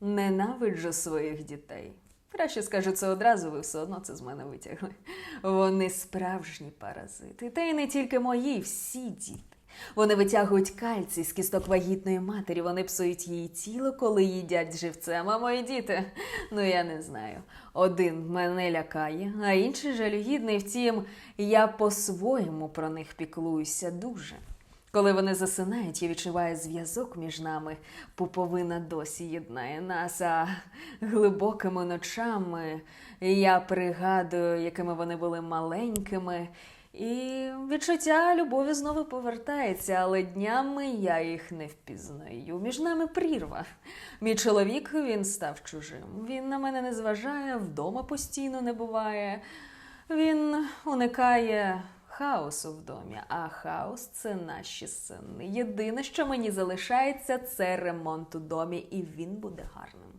Ненавиджу своїх дітей. Краще скажу це одразу, ви все одно це з мене витягли. Вони справжні паразити. Та й не тільки мої, всі діти. Вони витягують кальцій з кісток вагітної матері, вони псують її тіло, коли їдять живцем. А мої діти, ну я не знаю. Один мене лякає, а інший жалюгідний. Втім, я по-своєму про них піклуюся дуже. Коли вони засинають, я відчуваю зв'язок між нами. Пуповина досі єднає нас, а глибокими ночами я пригадую, якими вони були маленькими. І відчуття любові знову повертається, але днями я їх не впізнаю. Між нами прірва. Мій чоловік він став чужим. Він на мене не зважає, вдома постійно не буває. Він уникає хаосу в домі, а хаос це наші сини. Єдине, що мені залишається, це ремонт у домі, і він буде гарним.